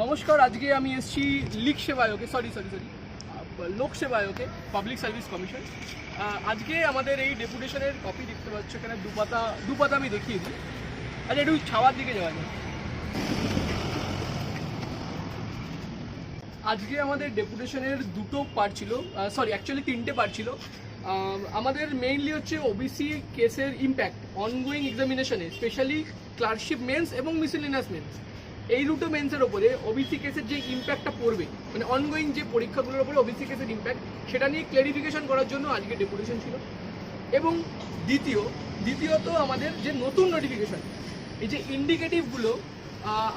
নমস্কার, আজকে আমি এসেছি লিক সেবা সেবায়কে সরি সরি সরি লোক সেবায়কে পাবলিক সার্ভিস কমিশন আজকে আমাদের এই ডেপুটেশনের কপি দেখতে পাচ্ছ, এখানে দুপাতা দুপাতা আমি দেখিয়ে দিই। আচ্ছা একটু ছাওয়ার দিকে যাওয়া যায় আজকে আমাদের ডেপুটেশনের দুটো পার্ট ছিল সরি অ্যাকচুয়ালি তিনটে পার্ট ছিল। আমাদের মেইনলি হচ্ছে ওবিসি কেসের ইম্প্যাক্ট অনগোয়িং এক্সামিনেশনে স্পেশালি ক্লার্কশিপ মেন্স এবং মিসেলিনাস মেন্স এই দুটো মেন্সের ওপরে ওবিসি কেসের যে ইম্প্যাক্টটা পড়বে মানে অনগোয়িং যে পরীক্ষাগুলোর ওপরে ওবিসি কেসের ইম্প্যাক্ট সেটা নিয়ে ক্লারিফিকেশন করার জন্য আজকে ডেপুটেশন ছিল। এবং দ্বিতীয়, দ্বিতীয়ত আমাদের যে নতুন নোটিফিকেশন এই যে ইন্ডিকেটিভগুলো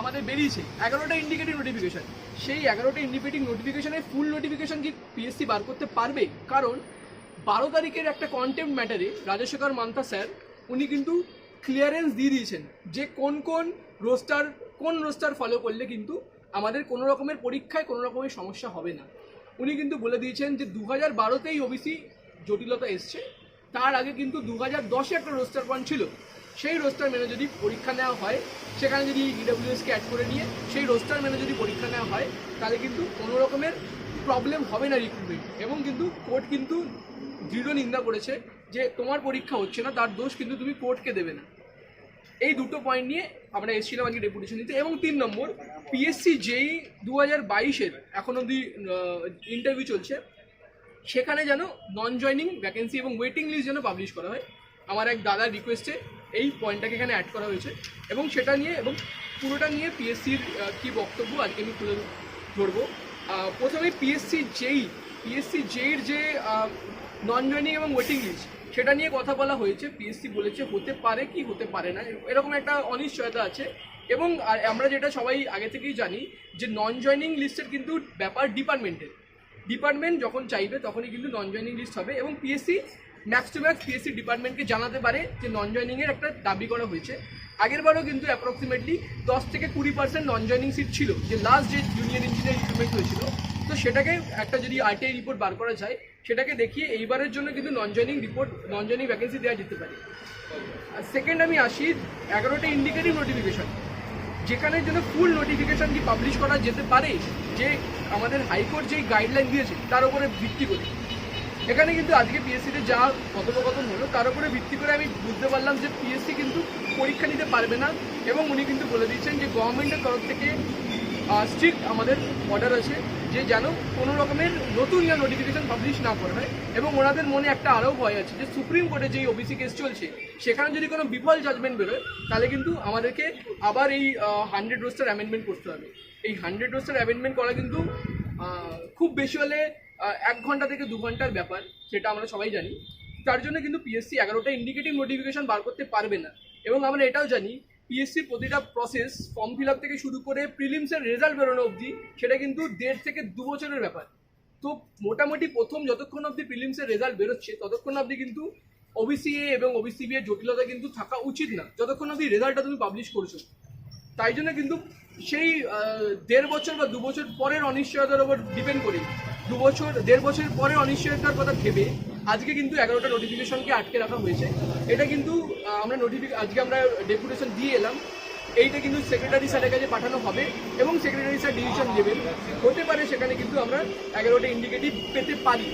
আমাদের বেরিয়েছে, এগারোটা ইন্ডিকেটিভ নোটিফিকেশন সেই এগারোটা ইন্ডিকেটিভ নোটিফিকেশনের ফুল নোটিফিকেশন কি পিএসসি বার করতে পারবে? কারণ বারো তারিখের একটা কন্টেম্প ম্যাটারে রাজশেখর মান্তা স্যার, উনি কিন্তু ক্লিয়ারেন্স দিয়ে দিয়েছেন যে কোন কোন রোস্টার কোন রোস্টার ফলো করলে কিন্তু আমাদের কোনো রকমের পরীক্ষায় কোনো রকমের সমস্যা হবে না। উনি কিন্তু বলে দিয়েছেন যে দু হাজার বারোতেই ওবিসি জটিলতা এসছে। তার আগে কিন্তু দু হাজার দশে একটা রোস্টার পয়েন্ট ছিল। সেই রোস্টার মেনে যদি পরীক্ষা নেওয়া হয়, সেখানে যদি ইডাব্লিউএসকে অ্যাড করে নিয়ে সেই রোস্টার মেনে যদি পরীক্ষা নেওয়া হয়, তাহলে কিন্তু কোনো রকমের প্রবলেম হবে না রিক্রুটমেন্ট এবং কিন্তু কোর্ট কিন্তু দৃঢ় নিন্দা করেছে যে তোমার পরীক্ষা হচ্ছে না, তার দোষ কিন্তু তুমি কোর্টকে দেবে না। এই দুটো পয়েন্ট নিয়ে আমরা এসেছিলাম আজকে ডেপুটেশন দিতে এবং তিন নম্বর পিএসসি যেই দু হাজার বাইশের এখন অবধি ইন্টারভিউ চলছে। সেখানে যেন নন জয়নিং ভ্যাকেন্সি এবং ওয়েটিং লিস্ট যেন পাবলিশ করা হয়। আমার এক দাদার রিকোয়েস্টে এই পয়েন্টটাকে এখানে অ্যাড করা হয়েছে। এবং সেটা নিয়ে এবং পুরোটা নিয়ে পিএসসির কী বক্তব্য আজকে আমি তুলে ধরবো। প্রথমে পিএসসি যেই পিএসসি জেইর যে নন জয়নিং এবং ওয়েটিং লিস্ট সেটা নিয়ে কথা বলা হয়েছে পিএসসি বলেছে, হতে পারে কি হতে পারে না, এরকম একটা অনিশ্চয়তা আছে। এবং আমরা যেটা সবাই আগে থেকেই জানি যে নন জয়নিং লিস্টের কিন্তু ব্যাপার ডিপার্টমেন্টের ডিপার্টমেন্ট যখন চাইবে, তখনই কিন্তু নন জয়নিং লিস্ট হবে এবং PSC max to max PSC ডিপার্টমেন্টকে জানাতে পারে যে নন জয়নিংয়ের একটা দাবি করা হয়েছে। আগেরবারও কিন্তু অ্যাপ্রক্সিমেটলি দশ থেকে কুড়ি পার্সেন্ট নন জয়নিং সিট ছিল, যে লাস্ট যে জুনিয়র ইঞ্জিনিয়ার রিক্রুটমেন্ট হয়েছিল। তো সেটাকে একটা যদি আরটিআই রিপোর্ট বার করা যায় সেটাকে দেখিয়ে এইবারের জন্য কিন্তু non joining report non joining vacancy দেওয়া যেতে পারে। আর সেকেন্ড আমি আসি, এগারোটা ইন্ডিকেটিভ নোটিফিকেশন যেখানে জন্য ফুল নোটিফিকেশন কি পাবলিশ করা যেতে পারে, যে আমাদের হাইকোর্ট যেই গাইডলাইন দিয়েছে, তার উপরে ভিত্তি করে। এখানে কিন্তু আজকে পিএসসিতে যা কথোপকথন হলো, তার উপরে ভিত্তি করে আমি বুঝতে পারলাম যে পিএসসি কিন্তু পরীক্ষা নিতে পারবে না, এবং উনি কিন্তু বলে দিচ্ছেন যে গভর্নমেন্টের তরফ থেকে স্ট্রিক্ট আমাদের অর্ডার আছে যে যেন কোনো রকমের নতুন ইয়া নোটিফিকেশন পাবলিশ না করা হয় এবং ওনাদের মনে একটা আরও ভয় আছে যে সুপ্রিম কোর্টে যেই ওবিসি কেস চলছে, সেখানে যদি কোনো বিফল জাজমেন্ট বেরোয়, তাহলে কিন্তু আমাদেরকে আবার এই হান্ড্রেড রোস্টার অ্যামেন্ডমেন্ট করতে হবে। এই হান্ড্রেড রোস্টার অ্যামেন্ডমেন্ট করা কিন্তু খুব বেশি হলে এক ঘণ্টা থেকে দু ঘণ্টার ব্যাপার, সেটা আমরা সবাই জানি। তার জন্য কিন্তু পিএসসি এগারোটা ইন্ডিকেটিভ নোটিফিকেশন বার করতে পারবে না। এবং আমরা এটাও জানি পিএসসির প্রতিটা প্রসেস ফর্ম ফিল আপ থেকে শুরু করে প্রিলিমসের রেজাল্ট বেরোনো অবধি, সেটা কিন্তু দেড় থেকে দু বছরের ব্যাপার। তো মোটামুটি প্রথম যতক্ষণ অবধি প্রিলিমসের রেজাল্ট বেরোচ্ছে, ততক্ষণ অবধি কিন্তু ওবিসিএ এবং ওবিসিবি এর জটিলতা কিন্তু থাকা উচিত না, যতক্ষণ অবধি রেজাল্টটা তুমি পাবলিশ করছ। তাই জন্য কিন্তু সেই দেড় বছর বা দু বছর পরের অনিশ্চয়তার উপর ডিপেন্ড করে। দু বছর, দেড় বছর পরের অনিশ্চয়তার কথা ভেবে আজকে কিন্তু এগারোটা নোটিফিকেশনকে আটকে রাখা হয়েছে। এটা কিন্তু আমরা নোটিফিক আজকে আমরা ডেপুটেশন দিয়ে এলাম। এইটা কিন্তু সেক্রেটারি স্যারের কাছে পাঠানো হবে এবং সেক্রেটারি স্যার ডিসিশন নেবেন। হতে পারে সেখানে কিন্তু আমরা এগারোটা ইন্ডিকেটিভ পেতে পারি।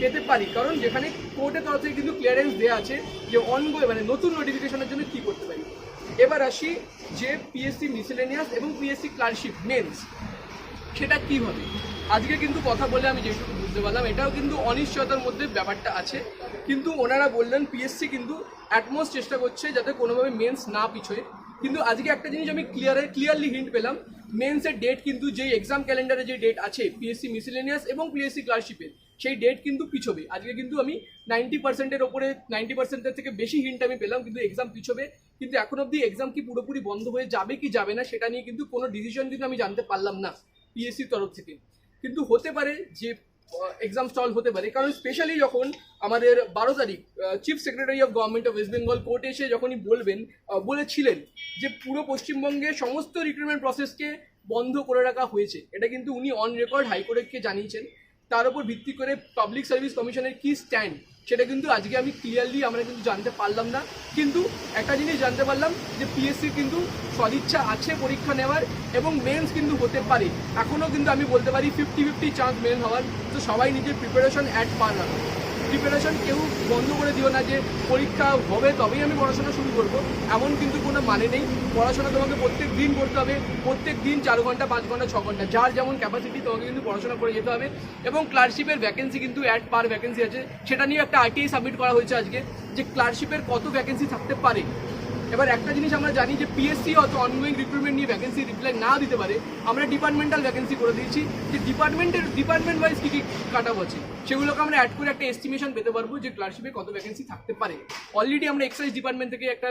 পেতে পারি, কারণ যেখানে কোর্টের তরফ থেকে কিন্তু ক্লিয়ারেন্স দেওয়া আছে যে অনগোয়ে মানে নতুন নোটিফিকেশনের জন্য কী করতে পারি। এবার আসি যে পিএসসি মিসেলেনিয়াস এবং পিএসসি ক্লার্কশিপ মেন্স সেটা কী হবে? আজকে কিন্তু কথা বলে আমি যেটুকু বুঝতে পারলাম। এটাও কিন্তু অনিশ্চয়তার মধ্যে ব্যাপারটা আছে। কিন্তু ওনারা বললেন পিএসসি কিন্তু অ্যাটমোস্ট চেষ্টা করছে যাতে কোনোভাবে মেন্স না পিছোয়। কিন্তু আজকে একটা জিনিস আমি ক্লিয়ার ক্লিয়ারলি হিন্ট পেলাম। মেন্সের ডেট কিন্তু যেই এক্সাম ক্যালেন্ডারে যে ডেট আছে পিএসসি মিসেলেনিয়াস এবং পিএসসি ক্লার্কশিপের সেই ডেট কিন্তু পিছবে। আজকে কিন্তু আমি নাইনটি পার্সেন্টের ওপরে নাইনটি পার্সেন্টের থেকে বেশি হিন্ট আমি পেলাম, কিন্তু এক্সাম পিছবে। কিন্তু এখন অবধি এক্সাম কি পুরোপুরি বন্ধ হয়ে যাবে কি যাবে না, সেটা নিয়ে কিন্তু কোনো ডিসিশন কিন্তু আমি জানতে পারলাম না পিএসসির তরফ থেকে। কিন্তু হতে পারে যে এক্সাম স্টল হতে পারে। কারণ স্পেশালি যখন আমাদের বারো তারিখ chief secretary of government of West Bengal কোর্টে এসে যখনই বলবেন বলেছিলেন যে পুরো পশ্চিমবঙ্গে সমস্ত রিক্রুটমেন্ট প্রসেসকে বন্ধ করে রাখা হয়েছে। এটা কিন্তু উনি অন রেকর্ড হাইকোর্টকে জানিয়েছেন। তার উপর ভিত্তি করে পাবলিক সার্ভিস কমিশনের কি স্ট্যান্ড সেটা কিন্তু আজকে আমি ক্লিয়ারলি আমরা কিন্তু জানতে পারলাম না। কিন্তু একটা জিনিস জানতে পারলাম যে পিএসসি কিন্তু সদিচ্ছা আছে পরীক্ষা নেওয়ার এবং মেন্স কিন্তু হতে পারে। এখনও কিন্তু আমি বলতে পারি ফিফটি ফিফটি চান্স মেন হওয়ার। তো সবাই নিজের প্রিপারেশন অ্যাড পান রাখো প্রিপারেশন কেউ বন্ধ করে দিও না যে পরীক্ষা হবে তবেই আমি পড়াশোনা শুরু করব। এমন কিন্তু কোনো মানে নেই। পড়াশোনা তোমাকে প্রত্যেক দিন করতে হবে। প্রত্যেক দিন চার ঘণ্টা, পাঁচ ঘণ্টা, ছ ঘণ্টা, যার যেমন ক্যাপাসিটি তোমাকে কিন্তু পড়াশোনা করে যেতে হবে। এবং ক্লার্কশিপের ভ্যাকেন্সি কিন্তু অ্যাড পার ভ্যাকেন্সি আছে। সেটা নিয়ে একটা আইটিআই সাবমিট করা হয়েছে আজকে যে ক্লার্কশিপের কত ভ্যাকেন্সি থাকতে পারে। এবার একটা জিনিস আমরা জানি যে পিএসসি অত অনগোয়িং রিক্রুটমেন্ট নিয়ে ভ্যাকেন্সি রিপ্লাই না দিতে পারে। আমরা ডিপার্টমেন্টাল ভ্যাকেন্সি করে দিয়েছি। যে ডিপার্টমেন্টের ডিপার্টমেন্ট ওয়াইজ কী কী কাট আছে? সেগুলোকে আমরা অ্যাড করে একটা এস্টিমেশন পেতে পারব যে ক্লার্কশিপে কত ভ্যাকেন্সি থাকতে পারে। অলরেডি আমরা এক্সাইজ ডিপার্টমেন্ট থেকে একটা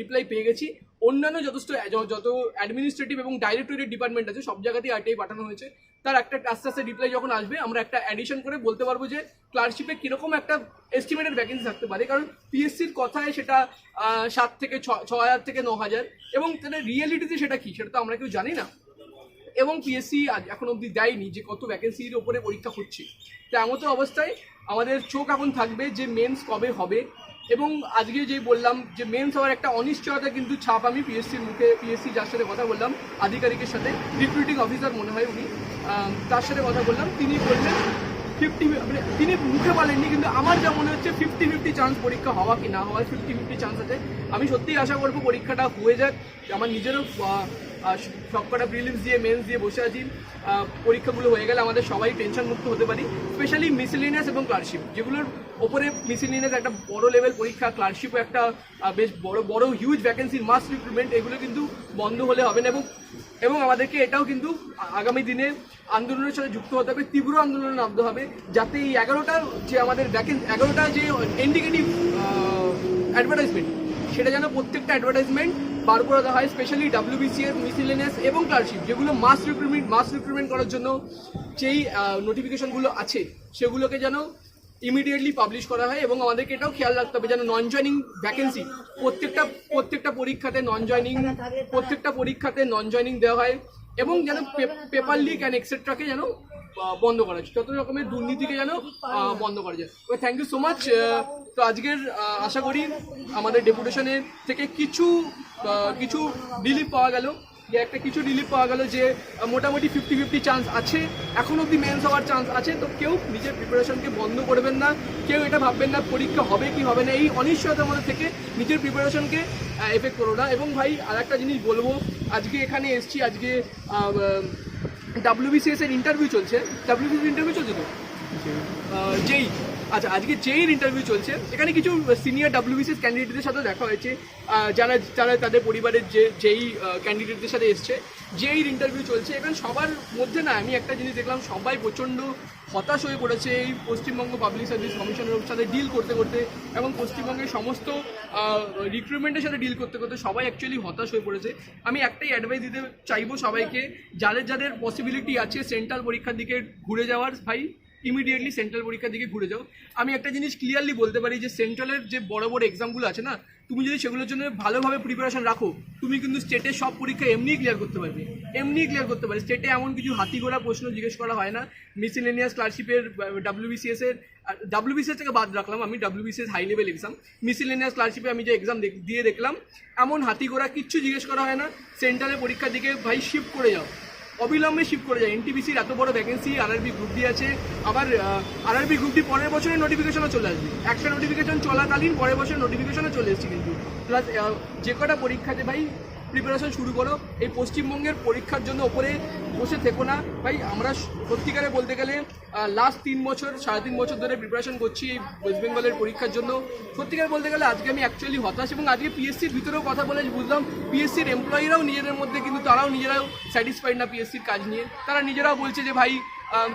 রিপ্লাই পেয়ে গেছি। অন্যান্য যথেষ্ট যত অ্যাডমিনিস্ট্রেটিভ এবং ডাইরেক্টরেট ডিপার্টমেন্ট আছে, সব জায়গাতেই আরটিআই পাঠানো হয়েছে। তার একটা আস্তে আস্তে রিপ্লাই যখন আসবে, আমরা একটা অ্যাডিশন করে বলতে পারব যে ক্লার্কশিপে কীরকম একটা এস্টিমেটেড ভ্যাকেন্সি থাকতে পারে। কারণ পিএসসির কথায় সেটা সাত থেকে ছ ছ হাজার থেকে ন হাজার। এবং তাহলে রিয়েলিটিতে সেটা কী, সেটা তো আমরা কেউ জানি না। এবং পিএসসি আজ এখন অবধি দেয়নি যে কত ভ্যাকেন্সির ওপরে পরীক্ষা হচ্ছে। তো এমতো অবস্থায় আমাদের চোখ এখন থাকবে যে মেন্স কবে হবে এবং আজকে যে বললাম যে মেন্স হওয়ার একটা অনিশ্চয়তা কিন্তু ছাপ আমি পিএসসির মুখে পিএসসি যার সাথে কথা বললাম, আধিকারিকের সাথে রিক্রুটিং অফিসার মনে হয় উনি তার সাথে কথা বললাম। তিনি বললেন ফিফটি মানে তিনি মুখে বলেননি কিন্তু আমার যা মনে হচ্ছে ফিফটি ফিফটি চান্স পরীক্ষা হওয়া কি না হওয়ার ফিফটি ফিফটি চান্স আছে। আমি সত্যিই আশা করব পরীক্ষাটা হয়ে যাক। আমার নিজেরও সবকটা প্রিলিমস দিয়ে মেন্স দিয়ে বসে আছি। পরীক্ষাগুলো হয়ে গেলে আমাদের সবাই টেনশন মুক্ত হতে পারি স্পেশালি মিসিলিনিয়াস এবং ক্লার্কশিপ যেগুলোর ওপরে মিসিলিনিয়াস একটা বড় লেভেল পরীক্ষা ক্লার্কশিপও একটা বেশ বড় বড় হিউজ ভ্যাকেন্সির মাস রিক্রুটমেন্ট এগুলো কিন্তু বন্ধ হলে হবে না। এবং এবং আমাদেরকে এটাও কিন্তু আগামী দিনে আন্দোলনের সাথে যুক্ত হতে হবে, তীব্র আন্দোলনে নামতে হবে, যাতে এই এগারোটা যে আমাদের ভ্যাকেন্সি এগারোটা যে ইন্ডিকেটিভ অ্যাডভার্টাইজমেন্ট সেটা যেন প্রত্যেকটা অ্যাডভার্টাইজমেন্ট বার করে দেওয়া হয় স্পেশালি ডাব্লিউবিসিএস মিসিলেনিয়াস এবং ক্লার্কশিপ যেগুলো মাস রিক্রুটমেন্ট মাস রিক্রুটমেন্ট করার জন্য যেই নোটিফিকেশনগুলো আছে, সেগুলোকে যেন ইমিডিয়েটলি পাবলিশ করা হয় এবং আমাদেরকে এটাও খেয়াল রাখতে হবে যেন নন জয়নিং ভ্যাকেন্সি প্রত্যেকটা প্রত্যেকটা পরীক্ষাতে নন জয়নিং প্রত্যেকটা পরীক্ষাতে নন জয়নিং দেওয়া হয় এবং যেন পেপার লিক অ্যান্ড এক্সেট্রাকে যেন বন্ধ করা যত রকমের দুর্নীতিকে যেন বন্ধ করা যায়। Okay thank you so much তো আজকের আশা করি আমাদের ডেপুটেশনের থেকে কিছু কিছু রিলিফ পাওয়া গেল। যে একটা কিছু রিলিফ পাওয়া গেল যে মোটামুটি ফিফটি ফিফটি চান্স আছে। এখন অবধি মেন্স হওয়ার চান্স আছে। তো কেউ নিজের প্রিপারেশনকে বন্ধ করবেন না। কেউ এটা ভাববেন না, পরীক্ষা হবে কি হবে না। এই অনিশ্চয়তার মধ্যে থেকে নিজের প্রিপারেশনকে এফেক্ট করো না। এবং ভাই আর একটা জিনিস বলব, আজকে এখানে এসছি, আজকে ডাব্লিউবিসিএস এর ইন্টারভিউ চলছে। ডাব্লিউবিসিএস ইন্টারভিউ চলছে তো? জেই যেই আচ্ছা আজকে যেইর ইন্টারভিউ চলছে। এখানে কিছু সিনিয়র ডাব্লিউবিসিএস ক্যান্ডিডেটদের সাথে দেখা হয়েছে। যারা যারা তাদের পরিবারের যে, যেই ক্যান্ডিডেটদের সাথে এসছে যেইর ইন্টারভিউ চলছে, এখানে সবার মধ্যে না, আমি একটা জিনিস দেখলাম, সবাই প্রচণ্ড হতাশ হয়ে পড়েছে এই পশ্চিমবঙ্গ পাবলিক সার্ভিস কমিশনের সাথে ডিল করতে করতে এবং পশ্চিমবঙ্গের সমস্ত রিক্রুটমেন্টের সাথে ডিল করতে করতে সবাই অ্যাকচুয়ালি হতাশ হয়ে পড়েছে। আমি একটাই অ্যাডভাইস দিতে চাইব সবাইকে, যাদের যাদের পসিবিলিটি আছে সেন্ট্রাল পরীক্ষার দিকে ঘুরে যাওয়ার, ভাই ইমিডিয়েটলি সেন্ট্রাল পরীক্ষার দিকে ঘুরে যাও। আমি একটা জিনিস ক্লিয়ারলি বলতে পারি যে সেন্ট্রালের যে বড় বড় এক্সামগুলো আছে না, তুমি যদি সেগুলোর জন্য ভালোভাবে প্রিপারেশন রাখো, তুমি কিন্তু স্টেটের সব পরীক্ষা এমনিই ক্লিয়ার করতে পারবে। এমনিই ক্লিয়ার করতে পারবে। স্টেটে এমন কিছু হাতি ঘোড়া প্রশ্ন জিজ্ঞেস করা হয় না। মিসিলেনিয়াস ক্লার্কশিপের ডাব্লিউবিসিএস এর ডাব্লিউবিসিএস থেকে বাদ রাখলাম আমি WBCS high level exam miscellaneous ক্লার্কশিপে আমি যে এক্সাম দিয়ে দেখলাম, এমন হাতি ঘোড়া কিচ্ছু জিজ্ঞেস করা হয় না। সেন্ট্রালের পরীক্ষার দিকে ভাই শিফট করে যাও। অবিলম্বে শিফট করে যায়। এনটিপিসির এত বড় ভ্যাকেন্সি আরআরবি গ্রুপ ডি আছে। আবার আরআরবি গ্রুপ ডি পরের বছরের নোটিফিকেশনও চলে আসবে। একটা নোটিফিকেশন চলাকালীন, পরের বছর নোটিফিকেশনও চলে এসেছে কিন্তু। প্লাস যে কটা পরীক্ষাতে ভাই প্রিপারেশন শুরু করো। এই পশ্চিমবঙ্গের পরীক্ষার জন্য ওপরে বসে থেকো না। ভাই, আমরা সত্যিকারে বলতে গেলে লাস্ট তিন বছর, সাড়ে তিন বছর ধরে প্রিপারেশন করছি এই ওয়েস্ট বেঙ্গলের পরীক্ষার জন্য। সত্যিকার বলতে গেলে, আজকে আমি অ্যাকচুয়ালি হতাশ এবং আজকে পিএসসির ভিতরেও কথা বলে বুঝলাম পিএসসির এমপ্লয়িরাও নিজেদের মধ্যে, কিন্তু তারাও নিজেরাও স্যাটিসফাইড না পিএসসির কাজ নিয়ে। তারা নিজেরাও বলছে যে, ভাই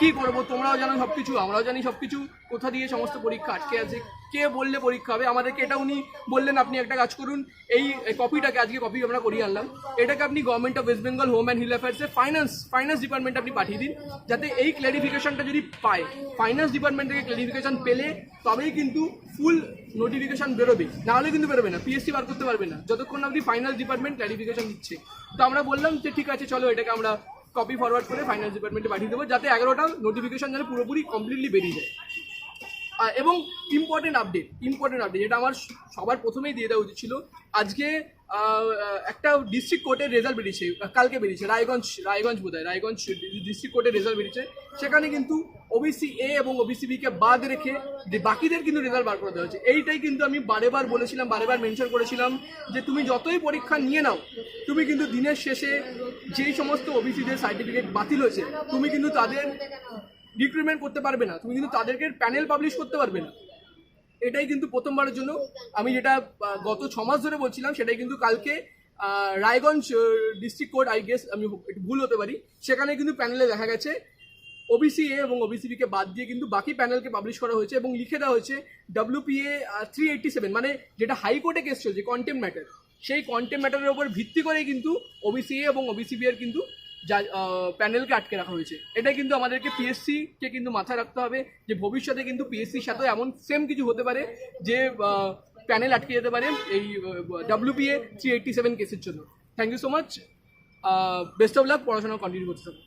কি করব? তোমরাও জানো সব কিছু আমরাও জানি সব কিছু কোথা দিয়ে সমস্ত পরীক্ষা আটকে আছে? কে বললে পরীক্ষা হবে? আমাদেরকে এটা উনি বললেন, আপনি একটা কাজ করুন, এই কপিটাকে আজকে কপি আমরা করিয়ে আনলাম। এটাকে আপনি government of West Bengal home and hill অ্যাফেয়ার্সে finance finance department আপনি পাঠিয়ে দিন, যাতে এই ক্ল্যারিফিকেশনটা যদি পায় ফাইন্যান্স ডিপার্টমেন্ট থেকে ক্ল্যারিফিকেশন পেলে তবেই কিন্তু ফুল নোটিফিকেশন বেরোবে। নাহলে কিন্তু বেরোবে না পিএসসি বার করতে পারবে না, যতক্ষণ আপনি ফাইনাল ডিপার্টমেন্ট ক্ল্যারিফিকেশন দিচ্ছে। তো আমরা বললাম যে ঠিক আছে, চলো এটাকে আমরা কপি ফরওয়ার্ড করে ফাইন্যান্স ডিপার্টমেন্টে পাঠিয়ে দেবো। যাতে এগারোটা নোটিফিকেশন যেন পুরোপুরি কমপ্লিটলি বেরিয়ে যায়। এবং ইম্পর্টেন্ট আপডেট ইম্পর্টেন্ট আপডেট যেটা আমার সবার প্রথমেই দিয়ে দেওয়া উচিত ছিল। আজকে একটা ডিস্ট্রিক্ট কোর্টের রেজাল্ট বেরিয়েছে, কালকে বেরিয়েছে, রায়গঞ্জ রায়গঞ্জ বোধ হয় রায়গঞ্জ ডিস্ট্রিক্ট কোর্টের রেজাল্ট বেরিয়েছে। সেখানে কিন্তু ওবিসি এ এবং ওবিসি বিকে বাদ রেখে যে বাকিদের কিন্তু রেজাল্ট বার করে দেওয়া হয়েছে। এইটাই কিন্তু আমি বারেবার বলেছিলাম, বারেবার মেনশন করেছিলাম যে তুমি যতই পরীক্ষা নিয়ে নাও, তুমি কিন্তু দিনের শেষে যেই সমস্ত ওবিসিদের সার্টিফিকেট বাতিল হয়েছে, তুমি কিন্তু তাদের রিক্রুটমেন্ট করতে পারবে না। তুমি কিন্তু তাদেরকে প্যানেল পাবলিশ করতে পারবে না। এটাই কিন্তু প্রথমবারের জন্য। আমি যেটা গত ছ মাস ধরে বলছিলাম, সেটাই কিন্তু কালকে Raiganj district court I guess আমি ভুল হতে পারি, সেখানে কিন্তু প্যানেলে দেখা গেছে ওবিসি এ এবং ওবিসি কে বাদ দিয়ে কিন্তু বাকি প্যানেলকে পাবলিশ করা হয়েছে এবং লিখে দেওয়া হয়েছে ডাব্লিউপিএ থ্রি এইটটি সেভেন মানে যেটা হাইকোর্টে কেস চলছে কন্টেম ম্যাটার সেই কন্টেম ম্যাটারের উপর ভিত্তি করেই কিন্তু ওবিসি এবং ওবিসি বি এর কিন্তু যা প্যানেলকে আটকে রাখা হয়েছে। এটা কিন্তু আমাদেরকে পিএসসিকে কিন্তু মাথায় রাখতে হবে, যে ভবিষ্যতে কিন্তু পিএসসির সাথে এমন সেম কিছু হতে পারে, যে প্যানেল আটকে যেতে পারে এই ডাব্লিউপিএ থ্রি এইটটি সেভেন কেসের জন্য। Thank you so much best of luck পড়াশোনা কন্টিনিউ করতে থাকুন